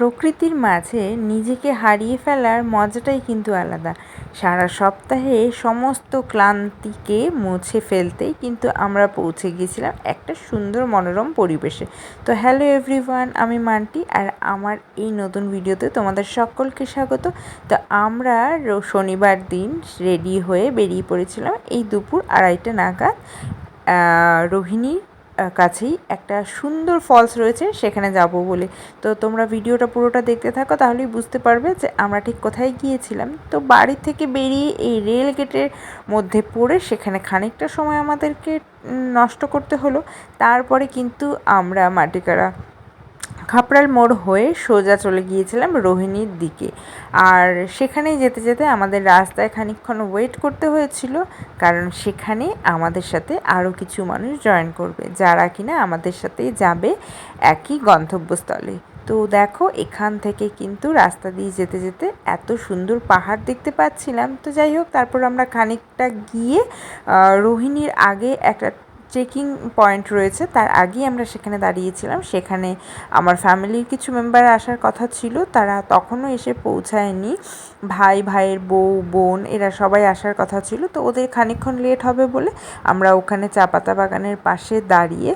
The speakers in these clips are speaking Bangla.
প্রকৃতির মাঝে নিজেকে হারিয়ে ফেলার মজাটাই কিন্তু আলাদা। সারা সপ্তাহে সমস্ত ক্লান্তিকে মুছে ফেলতেই কিন্তু আমরা পৌঁছে গিয়েছিলাম একটা সুন্দর মনোরম পরিবেশে। তো হ্যালো এভরিওয়ান আমি মান্টি আর আমার এই নতুন ভিডিওতে তোমাদের সকলকে স্বাগত। তো আমরা শনিবার দিন রেডি হয়ে বেরিয়ে পড়েছিলাম এই দুপুর আড়াইটা নাগাদ। রোহিণীর কাছেই একটা সুন্দর ফলস রয়েছে, সেখানে যাব বলে। তো তোমরা ভিডিওটা পুরোটা দেখতে থাকো, তাহলেই বুঝতে পারবে যে আমরা ঠিক কোথায় গিয়েছিলাম। তো বাড়ি থেকে বেরিয়ে এই রেল গেটের মধ্যে পড়ে সেখানে খানিকটা সময় আমাদেরকে নষ্ট করতে হলো। তারপরে কিন্তু আমরা মাটিকারা খাপড়াল মোড় হয়ে সোজা চলে গিয়েছিলাম রোহিণীর দিকে। আর সেখানেই যেতে যেতে আমাদের রাস্তায় খানিকক্ষণ ওয়েট করতে হয়েছিল, কারণ সেখানে আমাদের সাথে আরও কিছু মানুষ জয়েন করবে, যারা কিনা আমাদের সাথে যাবে একই গন্তব্যস্থলে। তো দেখো, এখান থেকে কিন্তু রাস্তা দিয়ে যেতে যেতে এত সুন্দর পাহাড় দেখতে পাচ্ছিলাম। তো যাই হোক, তারপর আমরা খানিকটা গিয়ে রোহিণীর আগে একটা চেকিং পয়েন্ট রয়েছে, তার আগেই আমরা সেখানে দাঁড়িয়েছিলাম। সেখানে আমার ফ্যামিলির কিছু মেম্বার আসার কথা ছিল, তারা তখনও এসে পৌঁছায়নি। ভাই, ভাইয়ের বউ, বোন, এরা সবাই আসার কথা ছিল। তো ওদের খানিক্ষণ লেট হবে বলে আমরা ওখানে চা পাতা বাগানের পাশে দাঁড়িয়ে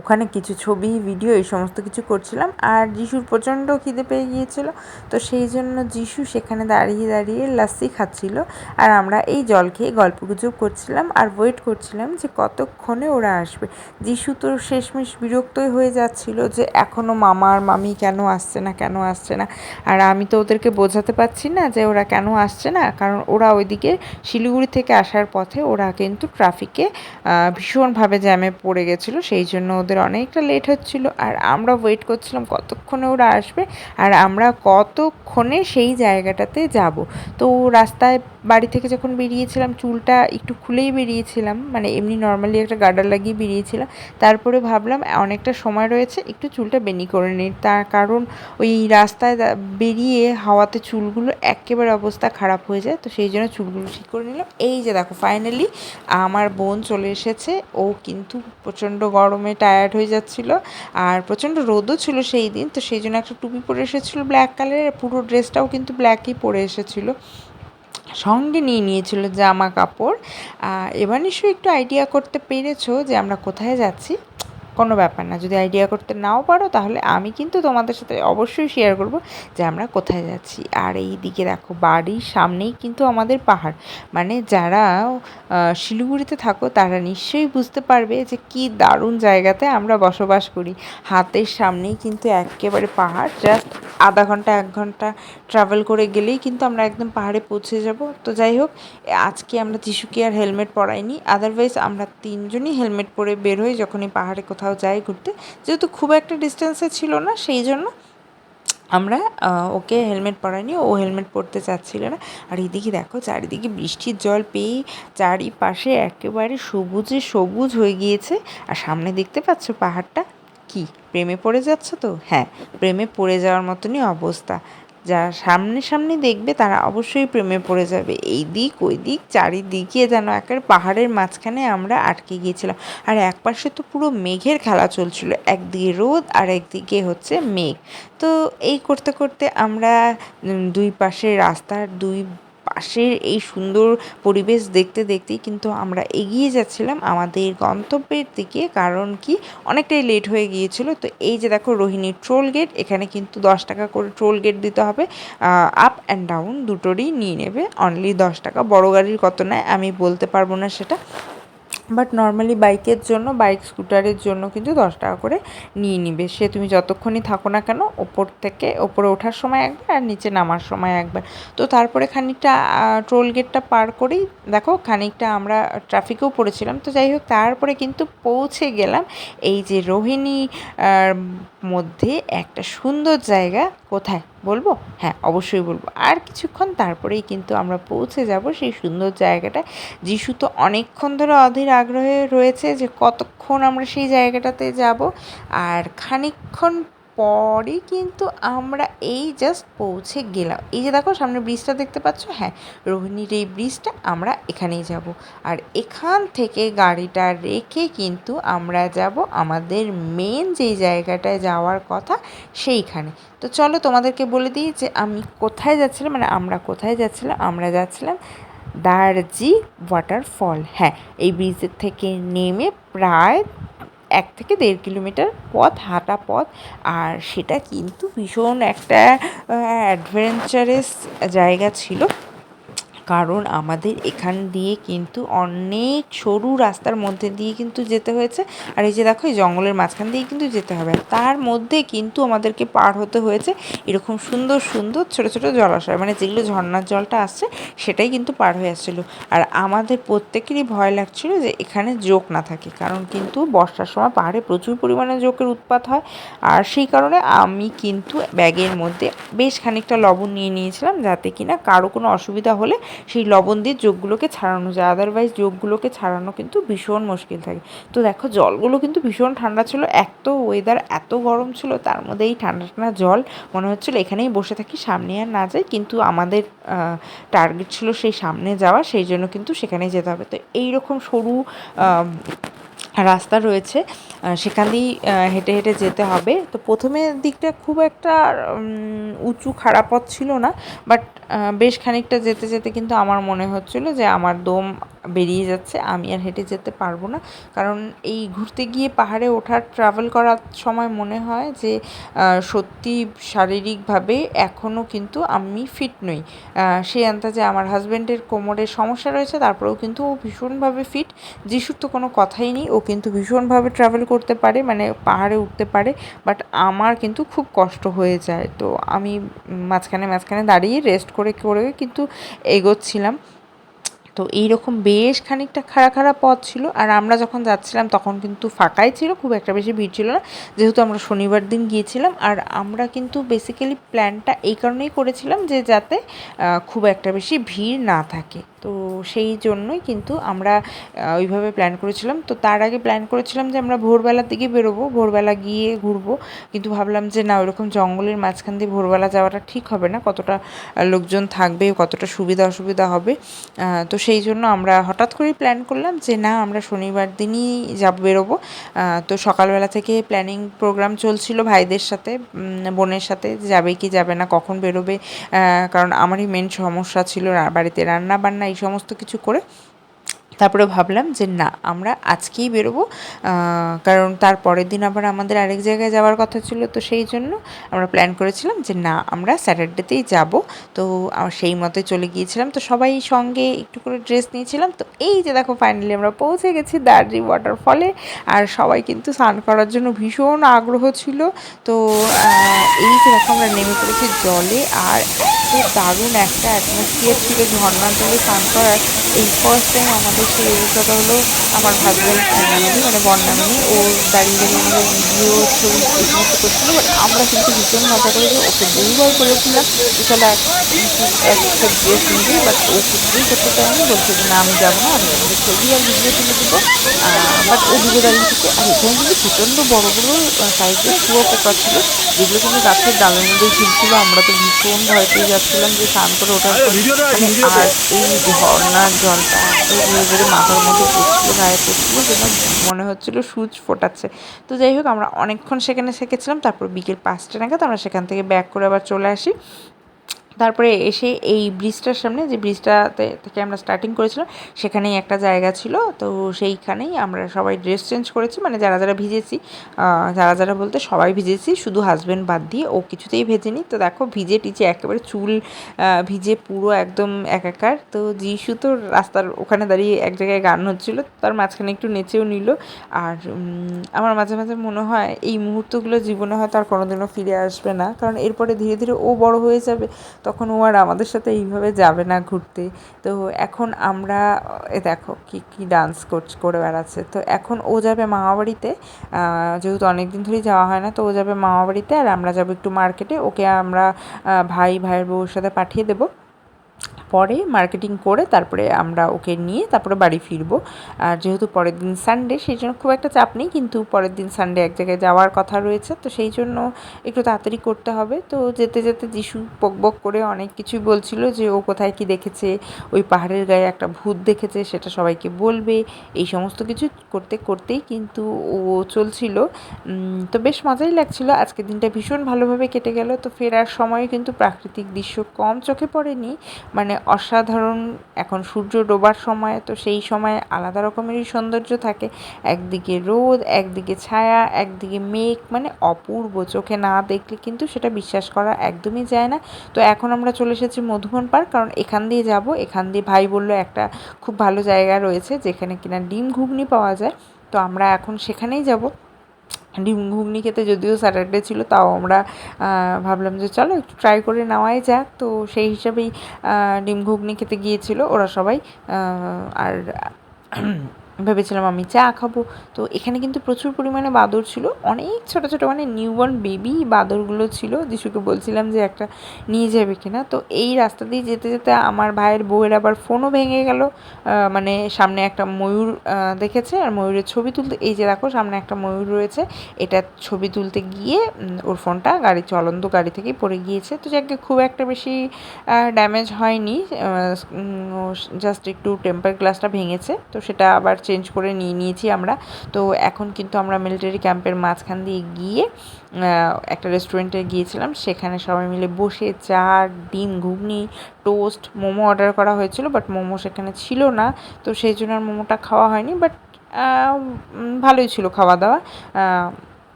ওখানে কিছু ছবি ভিডিও এই সমস্ত কিছু করছিলাম। আর যিশুর প্রচণ্ড খিদে পেয়ে গিয়েছিল, তো সেই জন্য যিশু সেখানে দাঁড়িয়ে দাঁড়িয়ে লাস্সি খাচ্ছিল। আর আমরা এই জল খেয়ে গল্প গুজব করছিলাম আর ওয়েট করছিলাম যে কতক্ষণে ওরা আসবে। যিশু তো শেষমেশ বিরক্তই হয়ে যাচ্ছিল যে এখনও মামা আর মামি কেন আসছে না, কেন আসছে না? আর আমি তো ওদেরকে বোঝাতে পারছি না যে ওরা কেন আসছে না, কারণ ওরা ওইদিকে শিলিগুড়ি থেকে আসার পথে ওরা কিন্তু ট্রাফিকে ভীষণভাবে জ্যামে পড়ে গেছিল। সেই জন্য ওদের অনেকটা লেট হচ্ছিল। আর আমরা ওয়েট করছিলাম কতক্ষণে ওরা আসবে আর আমরা কতক্ষণে সেই জায়গাটাতে যাব। তো রাস্তায় বাড়ি থেকে যখন বেরিয়েছিলাম, চুলটা একটু খুলেই বেরিয়েছিলাম মানে এমনি নর্মালি একটা গার্ডার লাগিয়ে বেরিয়েছিলাম। তারপরে ভাবলাম, অনেকটা সময় রয়েছে, একটু চুলটা বেনি করে নিই। তার কারণ ওই রাস্তায় বেরিয়ে হাওয়াতে চুলগুলো একেবারে অবস্থা খারাপ হয়ে যায়। তো সেই জন্য চুলগুলো ঠিক করে নিলাম। এই যে দেখো ফাইনালি আমার বোন চলে এসেছে। ও কিন্তু প্রচণ্ড গরমে টায়ার্ড হয়ে যাচ্ছিল। আর প্রচণ্ড রোদও ছিল সেই দিন, তো সেই জন্য একটা টুপি পরে এসেছিল ব্ল্যাক কালারের পুরো ড্রেসটাও কিন্তু ব্ল্যাকই পরে এসেছিল। সঙ্গে নিয়ে নিয়েছিল জামা কাপড়। এবার নিশ্চয়ই একটু আইডিয়া করতে পেরেছ যে আমরা কোথায় যাচ্ছি। কোনো ব্যাপার না। যদি আইডিয়া করতে নাও পারো, তাহলে আমি কিন্তু তোমাদের সাথে অবশ্যই শেয়ার করব যে আমরা কোথায় যাচ্ছি। আর এই দিকে দেখো, বাড়ির সামনেই কিন্তু আমাদের পাহাড়। মানে যারা শিলিগুড়িতে থাকো, তারা নিশ্চয়ই বুঝতে পারবে যে কি দারুণ জায়গাতে আমরা বসবাস করি। হাতের সামনেই কিন্তু একেবারে পাহাড় জাস্ট আধা ঘণ্টা, এক ঘণ্টা ট্রাভেল করে গেলেই কিন্তু আমরা একদম পাহাড়ে পৌঁছে যাব। তো যাই হোক, আজকে আমরা যিশুকে আর হেলমেট পরাইনি। আদারওয়াইজ আমরা তিনজনই হেলমেট পরে বের হই যখনই পাহাড়ে কোথাও যাই ঘুরতে। যেহেতু খুব একটা ডিস্টেন্সে ছিল না, সেই জন্য আমরা ওকে হেলমেট পরাইনি। ও হেলমেট পরতে চাচ্ছিল না। আর এদিকে দেখো, চারিদিকে বৃষ্টির জল পেয়ে চারিপাশে একেবারে সবুজে সবুজ হয়ে গিয়েছে। আর সামনে দেখতে পাচ্ছ পাহাড়টা? কি? প্রেমে পড়ে যাচ্ছে তো? হ্যাঁ প্রেমে পড়ে যাওয়ার মতনই অবস্থা। যারা সামনে সামনে দেখবে তারা অবশ্যই প্রেমে পড়ে যাবে। এই দিক, ওই দিক, চারিদিকে যেন একের পাহাড়ের মাঝখানে আমরা আটকে গিয়েছিলাম। আর এক পাশে তো পুরো মেঘের খেলা চলছিল। একদিকে রোদ আর একদিকে হচ্ছে মেঘ। তো এই করতে করতে আমরা দুই পাশে রাস্তার দুই পাশের এই সুন্দর পরিবেশ দেখতে দেখতেই কিন্তু আমরা এগিয়ে যাচ্ছিলাম আমাদের গন্তব্যের দিকে, কারণ কি অনেকটাই লেট হয়ে গিয়েছিল। তো এই যে দেখো রোহিণী ট্রোল গেট এখানে কিন্তু দশ টাকা করে ট্রোল গেট দিতে হবে। আপ অ্যান্ড ডাউন দুটোরই নিয়ে নেবে। অনলি দশ টাকা। বড় গাড়ির কত নেয় আমি বলতে পারব না সেটা। বাট নর্মালি বাইকের জন্য, বাইক, স্কুটারের জন্য কিন্তু দশ টাকা করে নিয়ে নিবে। সে তুমি যতক্ষণই থাকো না কেন, ওপর থেকে, ওপরে ওঠার সময় একবার আর নিচে নামার সময় একবার। তো তারপরে খানিকটা টোল গেটটা পার করেই দেখো খানিকটা আমরা ট্রাফিকেও পড়েছিলাম। তো যাই হোক, তারপরে কিন্তু পৌঁছে গেলাম এই যে রোহিণী মধ্যে একটা সুন্দর জায়গা। কোথায়? বলব? হ্যাঁ অবশ্যই বলব। আর কিছুক্ষণ তারপরেই কিন্তু আমরা পৌঁছে যাব সেই সুন্দর জায়গাটা। যিশু তো অনেকক্ষণ ধরে অধীর আগ্রহে রয়েছে যে কতক্ষণ আমরা সেই জায়গাটাতে যাব। আর খানিকক্ষণ পরই কিন্তু আমরা এই জাস্ট পৌঁছে গেলাম। এই যে দেখো, সামনে ব্রিজটা দেখতে পাচ্ছ? হ্যাঁ রোহিণীর এই ব্রিজটা আমরা এখানেই যাব। আর এখান থেকে গাড়িটা রেখে কিন্তু আমরা যাব আমাদের মেন যেই জায়গাটায় যাওয়ার কথা সেইখানে। তো চলো তোমাদেরকে বলে দিই যে আমি কোথায় যাচ্ছিলাম মানে আমরা কোথায় যাচ্ছিলাম? আমরা যাচ্ছিলাম দার্জি ওয়াটারফল হ্যাঁ এই ব্রিজের থেকে নেমে প্রায় এক থেকে দেড় কিলোমিটার পথ, হাঁটা পথ, আর সেটা কিন্তু ভীষণ একটা অ্যাডভেঞ্চারাস জায়গা ছিল। কারণ আমাদের এখান দিয়ে কিন্তু অনেক সরু রাস্তার মধ্যে দিয়ে কিন্তু যেতে হয়েছে। আর এই যে দেখো, এই জঙ্গলের মাঝখান দিয়ে কিন্তু যেতে হবে। তার মধ্যে কিন্তু আমাদেরকে পার হতে হয়েছে এরকম সুন্দর সুন্দর ছোট ছোট জলাশয়। মানে যেগুলো ঝর্নার জলটা আসছে, সেটাই কিন্তু পার হয়ে আসছিল। আর আমাদের প্রত্যেকেরই ভয় লাগছিল যে এখানে জোক না থাকে। কারণ কিন্তু বর্ষার সময় পাহাড়ে প্রচুর পরিমাণে জোকের উৎপাত হয়। আর সেই কারণে আমি কিন্তু ব্যাগের মধ্যে বেশ খানিকটা লবণ নিয়ে নিয়েছিলাম, যাতে কিনা কারও কোনো অসুবিধা হলে সেই লবণ দিয়ে যোগগুলোকে ছাড়ানো যায়। আদারওয়াইজ যোগগুলোকে ছাড়ানো কিন্তু ভীষণ মুশকিল থাকে। তো দেখো, জলগুলো কিন্তু ভীষণ ঠান্ডা ছিল। এত ওয়েদার এত গরম ছিল, তার মধ্যে এই ঠান্ডা ঠান্ডা জল মনে হচ্ছিল এখানেই বসে থাকি, সামনে আর না যাই। কিন্তু আমাদের টার্গেট ছিল সেই সামনে যাওয়া, সেই জন্য কিন্তু সেখানে যেতে হবে। তো এইরকম সরু রাস্তা রয়েছে সেখান দিয়েই হেঁটে হেঁটে যেতে হবে। তো প্রথমের দিকটা খুব একটা উঁচু খারাপ পথ ছিল না বাট বেশ খানিকটা যেতে যেতে কিন্তু আমার মনে হচ্ছিল যে আমার দম বেরিয়ে যাচ্ছে, আমি আর হেঁটে যেতে পারব না। কারণ এই ঘুরতে গিয়ে পাহাড়ে ওঠার ট্রাভেল করার সময় মনে হয় যে সত্যি শারীরিকভাবে এখনও কিন্তু আমি ফিট নই। সেই আন্দাজে আমার হাজব্যান্ডের কোমরের সমস্যা রয়েছে, তারপরেও কিন্তু ও ভীষণভাবে ফিট যিশুর তো কোনো কথাই নেই, ও কিন্তু ভীষণভাবে ট্রাভেল করতে পারে মানে পাহাড়ে উঠতে পারে বাট আমার কিন্তু খুব কষ্ট হয়ে যায়। তো আমি মাঝখানে মাঝখানে দাঁড়িয়ে রেস্ট করে করে কিন্তু এগোচ্ছিলাম। তো এইরকম বেশ খানিকটা খাড়া খাড়া পথ ছিল। আর আমরা যখন যাচ্ছিলাম, তখন কিন্তু ফাঁকাই ছিল, খুব একটা বেশি ভিড় ছিল না। যেহেতু আমরা শনিবার দিন গিয়েছিলাম, আর আমরা কিন্তু বেসিক্যালি প্ল্যানটা এই কারণেই করেছিলাম যে যাতে খুব একটা বেশি ভিড় না থাকে। তো সেই জন্যই কিন্তু আমরা ওইভাবে প্ল্যান করেছিলাম। তো তার আগে প্ল্যান করেছিলাম যে আমরা ভোরবেলার দিকে বেরোবো, ভোরবেলা গিয়ে ঘুরবো। কিন্তু ভাবলাম যে না ওইরকম জঙ্গলের মাঝখান দিয়ে ভোরবেলা যাওয়াটা ঠিক হবে না। কতটা লোকজন থাকবে, কতটা সুবিধা অসুবিধা হবে। তো সেই জন্য আমরা হঠাৎ করেই প্ল্যান করলাম যে না, আমরা শনিবার দিনই যাব, বেরোবো। তো সকালবেলা থেকে প্ল্যানিং প্রোগ্রাম চলছিল ভাইদের সাথে বোনের সাথে, যাবে কি যাবে না, কখন বেরোবে। কারণ আমারই মেন সমস্যা ছিল বাড়িতে রান্না বান্না এই সমস্ত কিছু করে তারপরে ভাবলাম যে না, আমরা আজকেই বেরোবো। কারণ তার পরের দিন আবার আমাদের আরেক জায়গায় যাওয়ার কথা ছিল, তো সেই জন্য আমরা প্ল্যান করেছিলাম যে না, আমরা স্যাটারডেতেই যাব। তো সেই মতে চলে গিয়েছিলাম। তো সবাই সঙ্গে একটু করে ড্রেস নিয়েছিলাম। তো এই যে দেখো ফাইনালি আমরা পৌঁছে গেছি দার্জি ওয়াটারফলে আর সবাই কিন্তু স্নান করার জন্য ভীষণ আগ্রহ ছিল। তো এই যে দেখো, আমরা নেমে পড়েছি জলে। আর এত দারুণ একটা অ্যাটমসফিয়ার ছিল ঝর্ণার জলে স্নান করার। এই ফার্স্ট টাইম আমাদের সেই অভিজ্ঞতা হলো আমার হাজব্যান্ড ফ্যামিলি মানে বর্ণামিনী ও দাঁড়িয়ে দাঁড়িয়ে আমাদের ভিডিও ছবি এই সমস্ত করছিল। বাট আমরা কিন্তু ভীষণ মজা করেছি ওকে বহুবার বলেছিলাম যে, চলো এক ড্রেস নিবি বাট ও কিছুই করতে চায়নি। বলছে যে, না, আমি যাব না, আমি আমাদের ছবি আর ভিডিও তুলে দেবো। বাট ও দূরে দাঁড়িয়ে থেকে আর, এখানে কিন্তু প্রচণ্ড বড় বড় সাইজের শুয়ো পোকা ছিল, যেগুলো কিন্তু গাছের ডালের মধ্যেই ঝুলছিল। আমরা তো ভীষণ ভয় পেয়ে যাচ্ছিলাম যে স্নান করে ওঠার পর আর এই ঝর্নার জলটা এত ধীরে ধীরে মাথার মধ্যে পড়ছিল গায়ে পড়ছিল যেন মনে হচ্ছিল সুচ ফোটাচ্ছে। তো যাই হোক আমরা অনেকক্ষণ সেখানে শেখেছিলাম তারপর বিকেল পাঁচটা নাগাদ আমরা সেখান থেকে ব্যাক করে আবার চলে আসি। তারপরে এসে এই ব্রিজটার সামনে, যে ব্রিজটাতে থেকে আমরা স্টার্টিং করেছিলাম, সেখানেই একটা জায়গা ছিল। তো সেইখানেই আমরা সবাই ড্রেস চেঞ্জ করেছি। মানে যারা যারা ভিজেছি যারা যারা বলতে সবাই ভিজেছি, শুধু হাজব্যান্ড বাদ দিয়ে ও কিছুতেই ভেজেনি। তো দেখো, ভিজে টিচে একেবারে চুল ভিজে পুরো একদম একাকার। তো যিশু তো রাস্তার ওখানে দাঁড়িয়ে এক জায়গায় গান হচ্ছিল, তার মাঝখানে একটু নেচেও নিল। আর আমার মাঝে মাঝে মনে হয় এই মুহূর্তগুলো জীবনে হয়তো আর কোনোদিনও ফিরে আসবে না। কারণ এরপরে ধীরে ধীরে ও বড় হয়ে যাবে। তখন ও আর আমাদের সাথে এইভাবে যাবে না ঘুরতে। তো এখন আমরা, এ দেখো কি কি ডান্স করে বেড়াচ্ছে। তো এখন ও যাবে মামাবাড়িতে যেহেতু অনেক দিন ধরেই যাওয়া হয় না, তো ও যাবে মামাবাড়িতে আর আমরা যাব একটু মার্কেটে ওকে আমরা ভাই, ভাইয়ের বউর সাথে পাঠিয়ে দেবো। পরে মার্কেটিং করে তারপরে আমরা ওকে নিয়ে তারপরে বাড়ি ফিরবো। আর যেহেতু পরের দিন সানডে সেই জন্য খুব একটা চাপ নেই, কিন্তু পরের দিন সানডে এক জায়গায় যাওয়ার কথা রয়েছে। তো সেই জন্য একটু তাড়াতাড়ি করতে হবে। তো যেতে যেতে যিশু বক বক করে অনেক কিছুই বলছিল যে, ও কোথায় কি দেখেছে? ওই পাহাড়ের গায়ে একটা ভূত দেখেছে, সেটা সবাইকে বলবে। এই সমস্ত কিছু করতে করতেই কিন্তু ও চলছিল। তো বেশ মজাই লাগছিল। আজকের দিনটা ভীষণ ভালোভাবে কেটে গেল। তো ফেরার সময় কিন্তু প্রাকৃতিক দৃশ্য কম চোখে পড়েনি। মানে অসাধারণ, এখন সূর্য ডোবার সময়, তো সেই সময় আলাদা রকমেরই সৌন্দর্য থাকে। একদিকে রোদ, একদিকে ছায়া, একদিকে মেঘ মানে অপূর্ব। চোখে না দেখলে কিন্তু সেটা বিশ্বাস করা একদমই যায় না। তো এখন আমরা চলে এসেছি মধুবন পার্ক, কারণ এখান দিয়ে যাব। এখান দিয়ে ভাই বলল একটা খুব ভালো জায়গা রয়েছে, যেখানে কিনা ডিম ঘুগনি পাওয়া যায়। তো আমরা এখন সেখানেই যাব। ডিম ঘুগনি খেতে যদিও স্যাটারডে ছিল, তাও আমরা ভাবলাম যে চলো একটু ট্রাই করে নেওয়াই যাক। তো সেই হিসাবেই ডিম ঘুগনি খেতে গিয়েছিল ওরা সবাই আর ভেবেছিলাম আমি চা খাব। তো এখানে কিন্তু প্রচুর পরিমাণে বাদর ছিল। অনেক ছোট ছোট মানে নিউবর্ন বেবি বাদরগুলো ছিল। যিশুকে বলছিলাম যে একটা নিয়ে যাবে কিনা। তো এই রাস্তা দিয়ে যেতে যেতে আমার ভাইয়ের বউয়ের আবার ফোনও ভেঙে গেল। মানে সামনে একটা ময়ূর দেখেছে। আর ময়ূরের ছবি তুলতে, এই যে দেখো সামনে একটা ময়ূর রয়েছে। এটা ছবি তুলতে গিয়ে ওর ফোনটা গাড়ি, চলন্ত গাড়ি থেকেই পড়ে গিয়েছে। তো যাকে, খুব একটা বেশি ড্যামেজ হয়নি। জাস্ট একটু টেম্পার গ্লাসটা ভেঙেছে। তো সেটা আবার চেঞ্জ করে নিয়ে নিয়েছি আমরা। তো এখন কিন্তু আমরা মিলিটারি ক্যাম্পের মাঝখান দিয়ে গিয়ে একটা রেস্টুরেন্টে গিয়েছিলাম। সেখানে সবাই মিলে বসে চা, ডিম, ঘুগনি টোস্ট মোমো অর্ডার করা হয়েছিল বাট মোমো সেখানে ছিল না। তো সেই জন্য আর মোমোটা খাওয়া হয়নি বাট ভালোই ছিল খাওয়া দাওয়া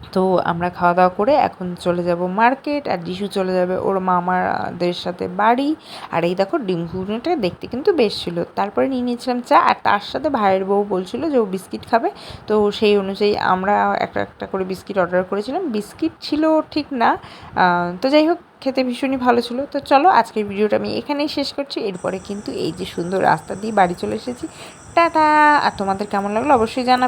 তো আমরা খাওয়া দাওয়া করে এখন চলে যাব মার্কেট আর যিশু চলে যাবে ওর মামাদের সাথে বাড়ি। আর এই দেখো ডিম দেখতে কিন্তু বেশ ছিল। তারপরে নিয়ে নিয়েছিলাম চা আর তার সাথে ভাইয়ের বউ বলছিল যে ও বিস্কিট খাবে। তো সেই অনুযায়ী আমরা একটা একটা করে বিস্কিট অর্ডার করেছিলাম। বিস্কিট ছিল ঠিক না। তো যাই হোক, খেতে ভীষণই ভালো ছিল। তো চলো আজকের ভিডিওটা আমি এখানেই শেষ করছি। এরপরে কিন্তু এই যে সুন্দর রাস্তা দিয়ে বাড়ি চলে এসেছি। টাটা! আর তোমাদের কেমন লাগল অবশ্যই জানাবে